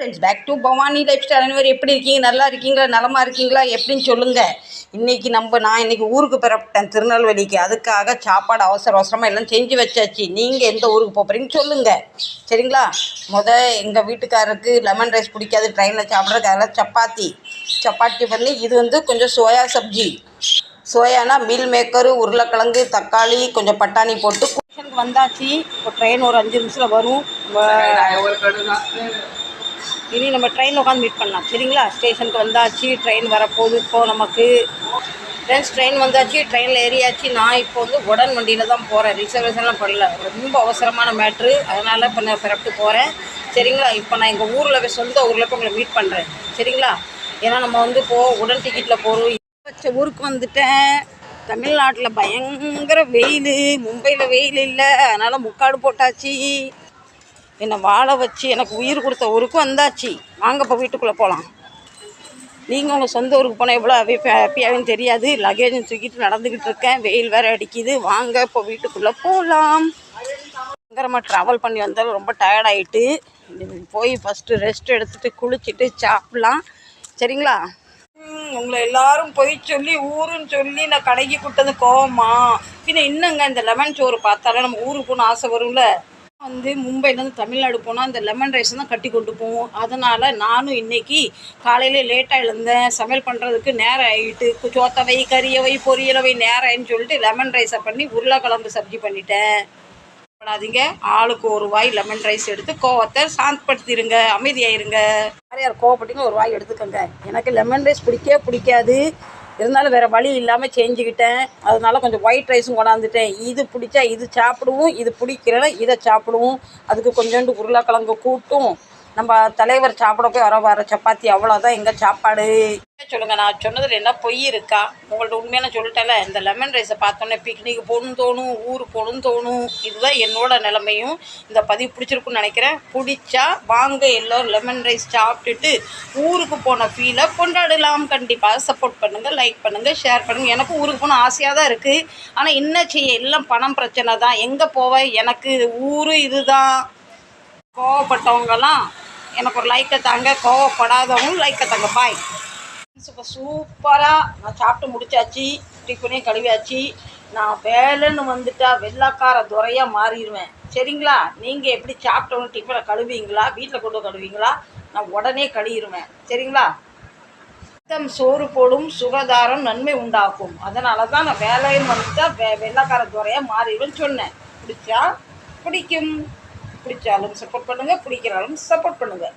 Friends back to Bhavani lifestyle அனைவரும் எப்படி இருக்கீங்க? நல்லா இருக்கீங்களா? நலமாக இருக்கீங்களா? எப்படின்னு சொல்லுங்கள் இன்றைக்கி நம்ம நான் இன்றைக்கி ஊருக்கு பெறப்பட்டேன் திருநெல்வேலிக்கு. அதுக்காக சாப்பாடு அவசர அவசரமாக எல்லாம் செஞ்சு வச்சாச்சு. நீங்கள் எந்த ஊருக்கு போகிறீங்கன்னு சொல்லுங்கள் சரிங்களா? முத எங்கள் வீட்டுக்காரருக்கு லெமன் ரைஸ் பிடிக்காது. ட்ரெயினில் சாப்பிட்றதுக்கு அதெல்லாம் சப்பாத்தி. சப்பாத்தி பண்ணி இது வந்து கொஞ்சம் சோயா சப்ஜி. சோயானா மீல் மேக்கரு உருளைக்கிழங்கு தக்காளி கொஞ்சம் பட்டாணி போட்டு ஸ்டேஷனுக்கு வந்தாச்சு. இப்போ ட்ரெயின் ஒரு அஞ்சு நிமிஷத்தில் வரும். இனி நம்ம ட்ரெயினில் உட்காந்து மீட் பண்ணலாம். சரிங்களா? ஸ்டேஷனுக்கு வந்தாச்சு ட்ரெயின் வரப்போகுது. இப்போது நமக்கு ஃப்ரெண்ட்ஸ் ட்ரெயின் வந்தாச்சு ட்ரெயினில் ஏறியாச்சு. நான் இப்போ வந்து உடன் வண்டியில் தான் போகிறேன் ரிசர்வேஷன்லாம் பண்ணல ரொம்ப அவசரமான மேட்ரு அதனால் இப்போ நான் பிறப்பிட்டு போகிறேன் சரிங்களா? இப்போ நான் எங்கள் ஊரில் போய் சொந்த ஊரில் போய் உங்களை மீட் பண்ணுறேன் சரிங்களா? ஏன்னா நம்ம வந்து போ உடன் டிக்கெட்டில் போகிறோம் வச்ச ஊருக்கு வந்துட்டேன். தமிழ்நாட்டில் பயங்கர வெயில். மும்பையில் வெயில் இல்லை. அதனால் முக்காடு போட்டாச்சு. என்னை வாழ வச்சு எனக்கு உயிர் கொடுத்த ஊருக்கு வந்தாச்சு. வாங்க இப்போ வீட்டுக்குள்ளே போகலாம். நீங்கள் உங்கள் சொந்த ஊருக்கு போனால் எவ்வளோ ஹாப்பியாகவும் தெரியாது. லக்கேஜும் தூக்கிட்டு நடந்துக்கிட்டு இருக்கேன். வெயில் வேறு அடிக்குது. வாங்க இப்போ வீட்டுக்குள்ளே போகலாம். பயங்கரமாக ட்ராவல் பண்ணி வந்தாலும் ரொம்ப டயர்டாயிட்டு போய் ஃபஸ்ட்டு ரெஸ்ட் எடுத்துகிட்டு குளிச்சுட்டு சாப்பிட்லாம். சரிங்களா? உங்களை எல்லாரும் போய் சொல்லி ஊருன்னு சொல்லி நான் கடைக்கு கூட்டது கோவமா? பின்ன இன்னங்க இந்த லெமன் சோறு பார்த்தாலே நம்ம ஊருக்கு ஆசை வரும்ல? வந்து மும்பைலேருந்து தமிழ்நாடு போனால் அந்த லெமன் ரைஸ் தான் கட்டி கொண்டு போவோம். அதனால் நானும் இன்றைக்கி காலையில் லேட்டாக எழுந்தேன். சமையல் பண்ணுறதுக்கு நேரம் ஆகிட்டு சோத்தவை கறியவை பொரியலவை நேரம் சொல்லிட்டு லெமன் ரைஸை பண்ணி உருளைக்கிழங்கு சப்ஜி பண்ணிட்டேன். பண்ணாதீங்க. ஆளுக்கு ஒரு வாய் லெமன் ரைஸ் எடுத்து கோவத்தை சாந்தப்படுத்திடுங்க அமைதியாயிருங்க. யார் யார் கோவப்பட்டீங்க ஒரு வாய் எடுத்துக்கோங்க. எனக்கு லெமன் ரைஸ் பிடிக்கவே பிடிக்காது. இருந்தாலும் வேறு வழி இல்லாமல் செஞ்சுக்கிட்டேன். அதனால கொஞ்சம் ஒயிட் ரைஸும் கொண்டாந்துட்டேன். இது பிடிச்சா இது சாப்பிடுவோம் இது பிடிக்கிறனா இதை சாப்பிடுவோம். அதுக்கு கொஞ்சோண்டு உருளைக்கிழங்கு கூட்டும். நம்ம தலைவர் சாப்பிட போய் வர வர சப்பாத்தி அவ்வளோதான் எங்கள் சாப்பாடு? சொல்லுங்க நான் சொன்னதில் என்ன பொய் இருக்கா? உங்கள்ட்ட உண்மையான சொல்லிட்டேன்ல இந்த லெமன் ரைஸை பார்த்தோன்னே பிக்னிக் போகணும்னு தோணும் ஊர் போகணும்னு தோணும். இதுதான் என்னோட நிலைமையும். இந்த பதிவு பிடிச்சிருக்குன்னு நினைக்கிறேன். பிடிச்சா வாங்க எல்லோரும் லெமன் ரைஸ் சாப்பிட்டுட்டு ஊருக்கு போன ஃபீலை கொண்டாடலாம். கண்டிப்பாக சப்போர்ட் பண்ணுங்கள் லைக் பண்ணுங்கள் ஷேர் பண்ணுங்கள் எனக்கும் ஊருக்கு போகணும் ஆசையாக தான் இருக்குது ஆனால் என்ன செய்ய? எல்லாம் பணம் பிரச்சனை தான். எங்கே போவேன் எனக்கு ஊர் இதுதான். கோவப்பட்டவங்கலாம் எனக்கு ஒரு லைக்கை தாங்க கோவப்படாதவங்களும் லைக்கை தாங்க. பாய் இப்போ சூப்பராக நான் சாப்பிட்டு முடிச்சாச்சு டிஃபனையும் கழுவியாச்சு. நான் வேலைன்னு வந்துட்டா வெள்ளைக்கார துறையாக மாறிடுவேன். சரிங்களா? நீங்கள் எப்படி சாப்பிட்டவங்க டிஃபனை கழுவிங்களா வீட்டில் கொண்டு கழுவிங்களா நான் உடனே கழுவிடுவேன். சரிங்களா? ரத்தம் சோறு போடும் சுகாதாரம் நன்மை உண்டாக்கும். அதனால தான் நான் வேலைன்னு வந்துட்டா வெ வெள்ளைக்கார துறையாக மாறிடுவேன்னு சொன்னேன். பிடிச்சா பிடிக்கும். பிடிச்சாலும் சப்போர்ட் பண்ணுங்கள் பிடிக்கிறாலும் சப்போர்ட் பண்ணுங்கள்